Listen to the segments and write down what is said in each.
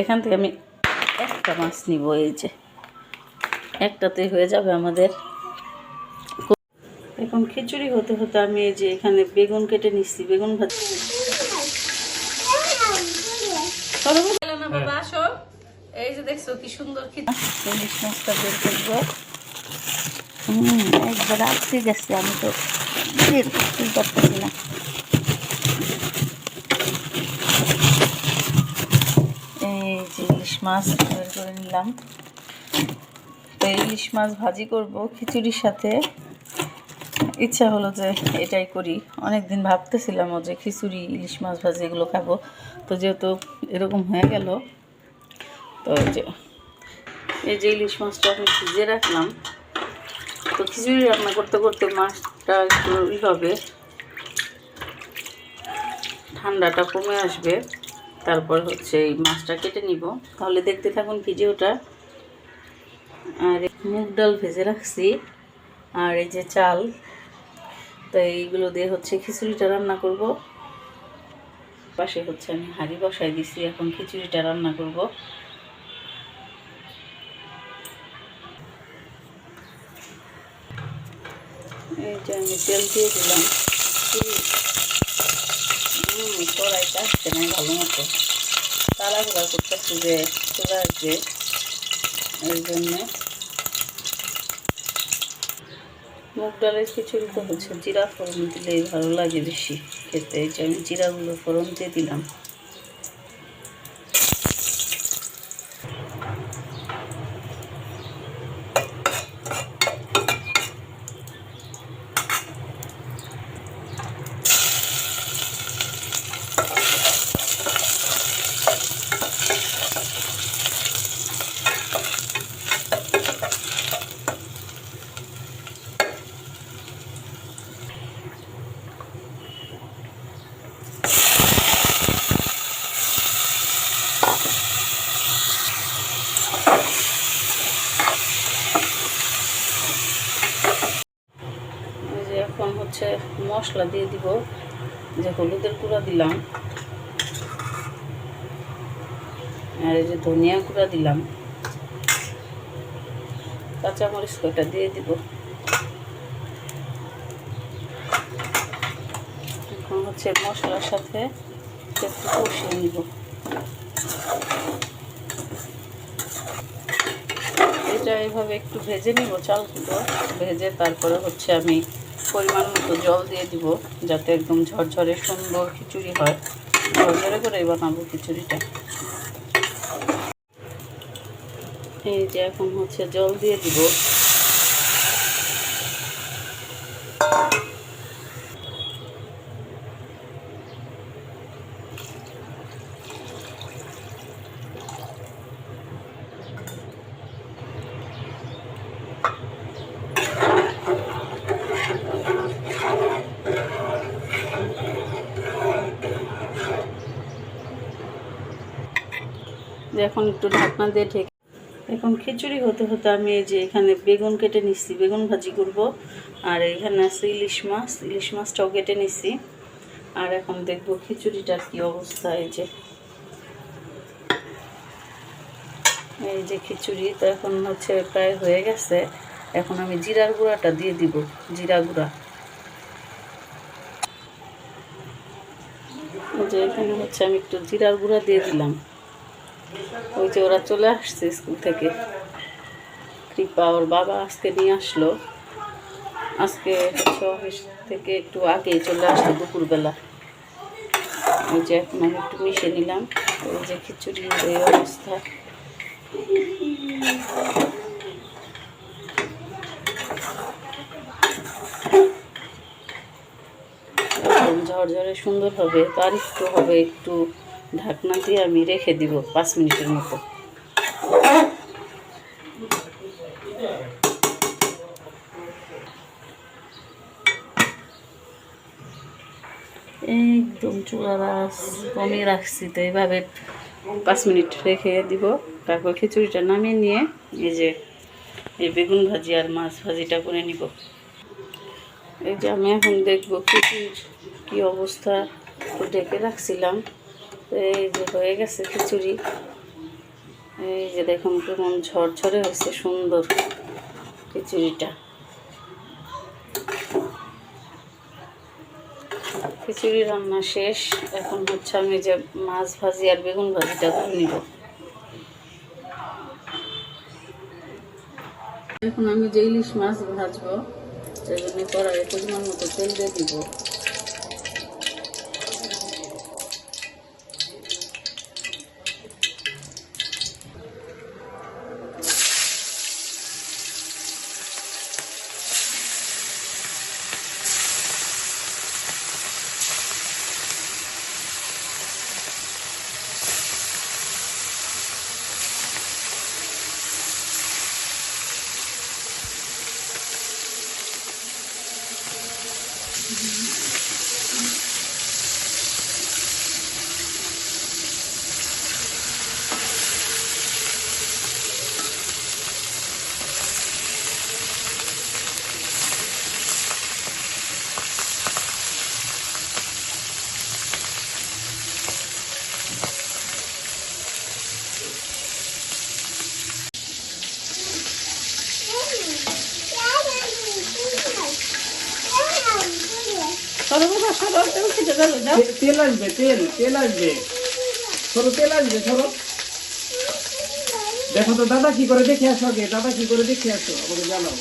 এখান থেকে আমি একটা মাছ নিব এই যে। একটাতে হয়ে যাবে আমাদের। এখন খিচুড়ি হতে হতে আমি এই যে এখানে বেগুন কেটে নিচ্ছি বেগুন ভাজি। বাবা আসো। এই যে দেখছ কি সুন্দর খিচুড়ি ইলিশ মাছটা বের করব। হুম একবার আটকে গেছে আমি তো বের পারতেছি না এই যে ইলিশ মাছ বের করে নিলাম। তো ইলিশ মাছ ভাজি করব খিচুড়ির সাথে। ইচ্ছা হলো যে এটাই করি। অনেক দিন ভাবতেছিলাম যে খিচুড়ি, ইলিশ মাছ ভাজি এগুলো খাব। তো যেহেতু এরকম হয়ে গেল, তো যে, এই যে ইলিশ মাছটা আমি ভিজে রাখলাম। তো খিচুড়ি রান্না করতে করতে মাছটা একটু হবে, ঠান্ডাটা কমে আসবে। তারপর হচ্ছে এই মাছটা কেটে নিব। তাহলে দেখতে থাকুন ভিডিওটা। আর মুগ ডাল ভেজে রাখছি। আর এই যে চাল, তো এইগুলো দিয়ে হচ্ছে খিচুড়িটা রান্না করব। পাশে হচ্ছে আমি হাঁড়ি বসাই দিছি, এখন খিচুড়িটা রান্না করব। এই যে আমি তেল দিয়ে দিলাম। কড়াইটা আসছে না ভালো মতো তাড়াহুড়া করতেছি যে, চলে আসবে। এই জন্যে মুগ ডালের খিচুড়ি তো হচ্ছে, জিরা ফোড়ন দিলেই ভালো লাগে বেশি খেতে। আমি জিরাগুলো ফোড়ন দিয়ে দিলাম এই যে এখন হচ্ছে মশলা দিয়ে দিব। যে হলুদের গুঁড়া দিলাম। আর এই যে ধনিয়া গুঁড়া দিলাম। কাঁচামরিচ কয়টা দিয়ে দিব? এখন হচ্ছে মশলার সাথে একটু কষিয়ে নিব। এটা এইভাবে একটু ভেজে নিব চালগুলো ভেজে তারপরে হচ্ছে আমি পরিমাণ মতো জল দিয়ে দিব, যাতে একদম ঝরঝরে সুন্দর খিচুড়ি হয়। ঝরঝরে করে বানাবো খিচুড়িটা। এই যে এখন হচ্ছে জল দিয়ে দিব। এখন একটু ঢাকনা দিয়ে ঢেকে এখন খিচুড়ি হতে হতে আমি এই যে এখানে বেগুন কেটে নিচ্ছি। বেগুন ভাজি করব। আর এখানে আছে ইলিশ মাছ। ইলিশ মাছটাও কেটে নিচ্ছি। আর এখন দেখব খিচুড়িটার কি অবস্থা এই যে। এই যে খিচুড়ি তো এখন হচ্ছে প্রায় হয়ে গেছে। এখন আমি জিরার গুঁড়াটা দিয়ে দিব, জিরা গুঁড়া। যে এখানে হচ্ছে আমি একটু জিরার গুঁড়া দিয়ে দিলাম। ওই যে ওরা চলে আসছে স্কুল থেকে। কৃপা ওর বাবা আজকে নিয়ে আসলো। আজকে অফিস থেকে একটু আগে চলে আসলো দুপুরবেলা। ওই যে এখন আমি একটু মিশে নিলাম। ওই যে খিচুড়ি এই অবস্থা। ঝরঝরে সুন্দর হবে, তার একটু হবে একটু। ঢাকনা দিয়ে আমি রেখে দিব পাঁচ মিনিটের মতো। একদম চুলা রাস কমিয়ে রাখছি তো এইভাবে পাঁচ মিনিট রেখে দিব। তারপর খিচুড়িটা নামিয়ে নিয়ে এই যে এই বেগুন ভাজি আর মাছ ভাজিটা করে নিব। এই যে আমি এখন দেখব খিচুড়ির কী অবস্থা। ঢেকে রাখছিলাম। এই যে হয়ে গেছে খিচুড়ি। এই যে দেখুন কেমন ঝরঝরে হয়েছে সুন্দর খিচুড়িটা। খিচুড়ি রান্না শেষ। এখন হচ্ছে আমি যে মাছ ভাজি আর বেগুন ভাজিটা করে নিব। এখন আমি যে ইলিশ মাছ ভাজবো, সেই জন্য কড়াইয়ে পরিমাণ মতো তেল দিয়ে দিব তে- তেল আসবে তেল তেল আসবে। সরো তেল আসবে সরো। দেখো তো দাদা কি করে দেখে আসো আগে দাদা কি করে দেখে আসো আমাকে জানাও।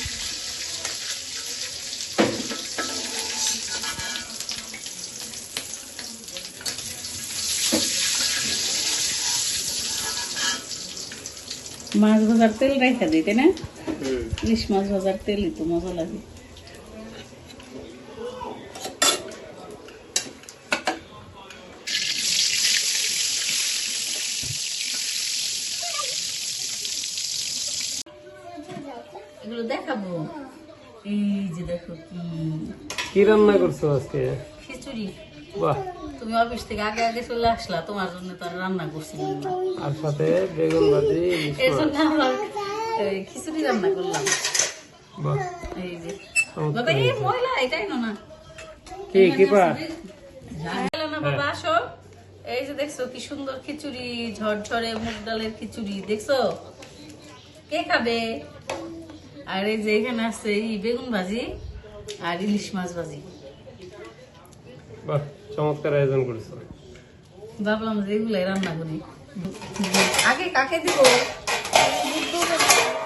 মাছ ভাজার তেল রেখে দিই তাই না? ইলিশ মাছ ভাজার তেলই তো মজা লাগে। এগুলো দেখাবো। এই যে দেখো কি। কি রান্না করছ আজকে? খিচুড়ি। বাহ। তুমি অফিস থেকে আগে আগে চলে আসলা তোমার জন্য তো রান্না করছিলাম না। আর সাথে বেগুন ভাজি জন্য আমরা খিচুড়ি রান্না করলাম। বাহ। এই যে। চমৎকার। বাবা এই ময়লা এটাই না কি কি পা না বাবা আসো। এই যে দেখছ কি সুন্দর খিচুড়ি ঝরঝরে মুগ ডালের খিচুড়ি দেখছ? কে খাবে? আর এই যে এখানে আছে এই বেগুন ভাজি আর ইলিশ মাছ ভাজি। বাহ চমৎকার আয়োজন করছ। ভাবলাম যে এগুলাই রান্না করি। আগে কাকে দিব?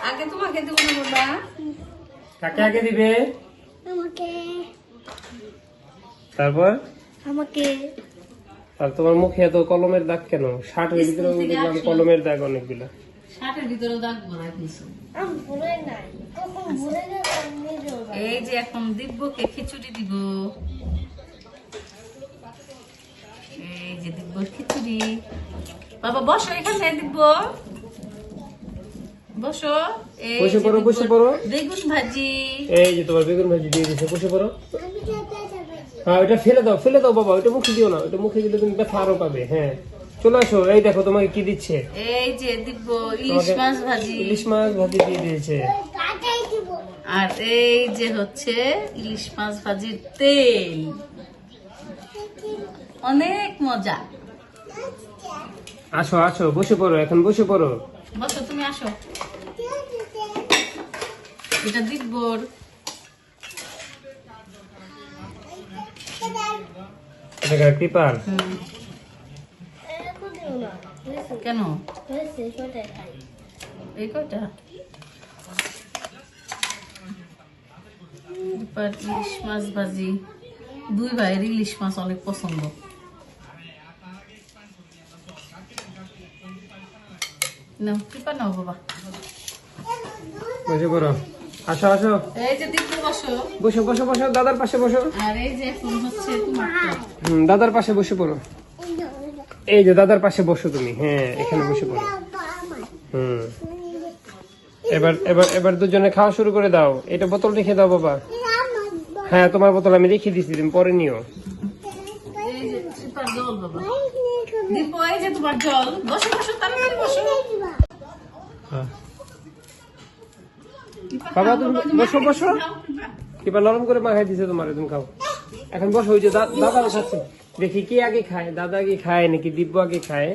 আগে তোমাকে দিব না বাবা। কাকে আগে দিবে? আমাকে। তারপর? আমাকে। আর তোমার মুখে এত কলমের দাগ কেন? শার্টের ভিতরে দেখলাম কলমের দাগ অনেকগুলো। শার্টের ভিতরে দাগ ভরা কিছু আমি ভুলে নাই। কখন ভুলে গেলাম নিজেও জানি না। এই যে এখন দিব্যকে খিচুড়ি দিব। এই যে দিব্য খিচুড়ি। বাবা বসো এখানে দিব্য। বসো। এই বসে পড়ো, বসে পড়ো। বেগুন ভাজি। এই যে তোমার বেগুন ভাজি দিয়ে দিছে বসে পড়ো। হ্যাঁ ওটা ফেলে দাও ফেলে দাও বাবা ওটা মুখে দিও না ওটা মুখে দিলে তুমি ব্যথা আরও পাবে হ্যাঁ। চলে আসো এই দেখো তোমাকে কি দিচ্ছে? এই যে দিব্য ইলিশ মাছ ভাজি। ইলিশ মাছ ভাজি দিয়ে দিয়েছে। আর এই যে হচ্ছে ইলিশ মাছ ভাজির তেল। অনেক মজা। আসো আসো বসে পড়ো এখন বসে পড়ো। বসো তুমি আসো। এটা দিব্যর এটা পেপার? হুম, এখন দিও না হয়েছে কেন? এই এবার ইলিশ মাছ ভাজি। দুই ভাইয়ের ইলিশ মাছ অনেক পছন্দ। নাও টিপা নাও বাবা। বসে পড়ো। আসো আসো। এই যে বসো। বসো বসো বসো দাদার পাশে বসো। আর এই যে এখন হচ্ছে তোমার হুম, দাদার পাশে বসে পড়ো। এই যে দাদার পাশে বসো তুমি। হ্যাঁ এখানে বসে পড়ো। হুম। এবার এবার এবার দুজনে খাওয়া শুরু করে দাও। এটা বোতল রেখে দাও বাবা। হ্যাঁ তোমার বোতল আমি রেখে দিচ্ছি তুমি পরে নিও। বাবা হ্যাঁ। বাবা, তুমি বসো, বসো। কিবা নরম করে মাখাই দিছে তোমার তুমি খাও। এখন বসো ওই যে দাদা খাচ্ছে দেখি কি আগে খায়, দাদা কি খায় নাকি দিব্য আগে খায়?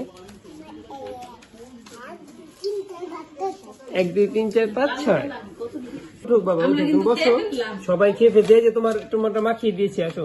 এক, দুই, তিন, চার, পাঁচ, ছয়। বাবা বসো। সবাই খেয়ে ফেলে, যে তোমার টমাটো মাখিয়ে দিয়েছি, আসো।